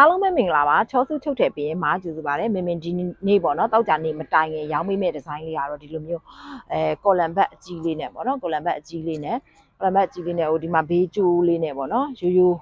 အားလုံးပဲမင်္ဂလာပါချောစုချုပ်တဲ့ပြင်မှာကျေးဇူးပါတယ်မင်မင်ဒီနေ့ပေါ့နော်တောက်ကြနေမတိုင်ခင်ရောင်းမိမဲ့ဒီဇိုင်းလေးကတော့ဒီလိုမျိုးအဲကော်လန်ဘတ်အကြီးလေးနဲ့ပေါ့နော်ကော်လန်ဘတ်အကြီးလေးနဲ့ကော်လန်ဘတ်အကြီးလေးနဲ့ဟိုဒီမှာဘေးကျိုးလေးနဲ့ပေါ့နော်ရိုးရိုး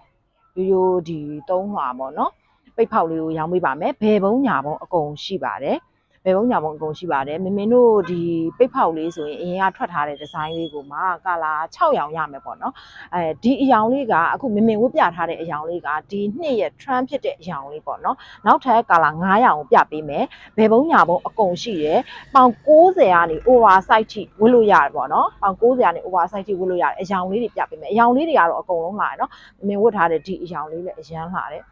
ရိုးရိုးဒီသုံးလွှာပေါ့နော်ပိတ်ဖောက်လေးကိုရောင်းပေးပါမယ်ဘယ်ဘုံညာဘုံအကုန်ရှိပါတယ် ဘယ်ဘုံညာဘုံအကုန်ရှိပါတယ်မင်မင်တို့ဒီပိတ်ဖောက်လေးဆိုရင်အရင်ကထွက်ထားတဲ့ဒီဇိုင်းလေးကိုမှကာလာ6ရောင်ရမယ်ပေါ့နော်အဲဒီအယောင်လေးကအခုမင်မင်ဝတ်ပြထားတဲ့အယောင်လေးကဒီနှစ်ရဲ့ trend ဖြစ်တဲ့အယောင်လေးပေါ့နော်နောက်ထပ်ကာလာ9ရောင်ကိုပြပေးမယ်ဘယ်ဘုံညာဘုံအကုန်ရှိရယ်ပေါင်60ကနေ over size ထိဝတ်လို့ရတယ်ပေါ့နော်ပေါင်60ကနေ over size ထိဝတ်လို့ရတယ်အယောင်လေးတွေပြပေးမယ်အယောင်လေးတွေကတော့အကုန်လုံးလာတယ်နော်မင်မင်ဝတ်ထားတဲ့ဒီအယောင်လေးလည်းအရန်လာတယ်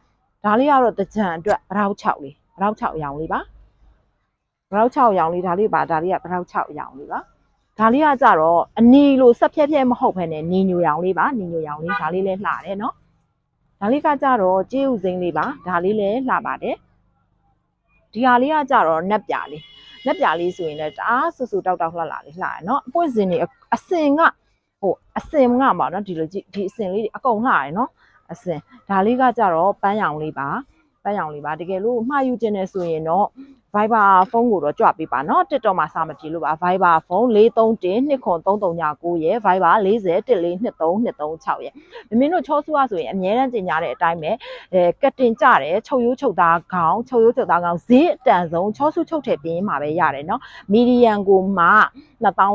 ဒါလေးကတော့တကြံအတွက်ဘရောက်6လေးဘရောက်6အယောင်လေးပါ ဘရောက်6အယောင်လေးဒါလေးပါဒါလေးကဘရောက်6အယောင်လေးပါဒါလေးကကြတော့အနီလိုဆက်ဖြက်ဖြက်မဟုတ်ဘဲနဲ့နီညိုရောင်လေးပါနီညိုရောင်လေးဒါလေးလည်းလှတယ်နော်ဒါလေးကကြတော့ကြေးဥစိမ်းလေးပါဒါလေးလည်းလှပါတယ်ဒီဟာလေးကကြတော့နက်ပြလေးနက်ပြလေးဆိုရင်လည်းတအားဆူဆူတောက်တောက်လှလှလေးလှရနော်အပွင့်စင်တွေအစင်ကဟိုအစင်ကပါနော်ဒီလိုကြည့်ဒီအစင်လေးတွေအကုန်လှရနော်အစင်ဒါလေးကကြတော့ပန်းရောင်လေးပါပန်းရောင်လေးပါတကယ်လို့မှားယူခြင်းနဲ့ဆိုရင်တော့ Viber ဖုန်းကိုတော့ကြွပေးပါနော် TikTok မှာစာမပြေလို့ပါ Viber ဖုန်း431 20339ရဲ့ Viber 40 1423236ရဲ့မမင်းတို့ချောဆူရဆိုရင်အများတန်းကြင်ညာတဲ့အတိုင်းပဲအဲကတင်ကြတယ်ချုပ်ရိုးချုပ်သားခေါင်းချုပ်ရိုးချုပ်သားခေါင်းဈေးအတန်ဆုံးချောဆူချုပ်ထည့်ပြင်းမှာပဲရတယ်နော် median ကိုမှ2000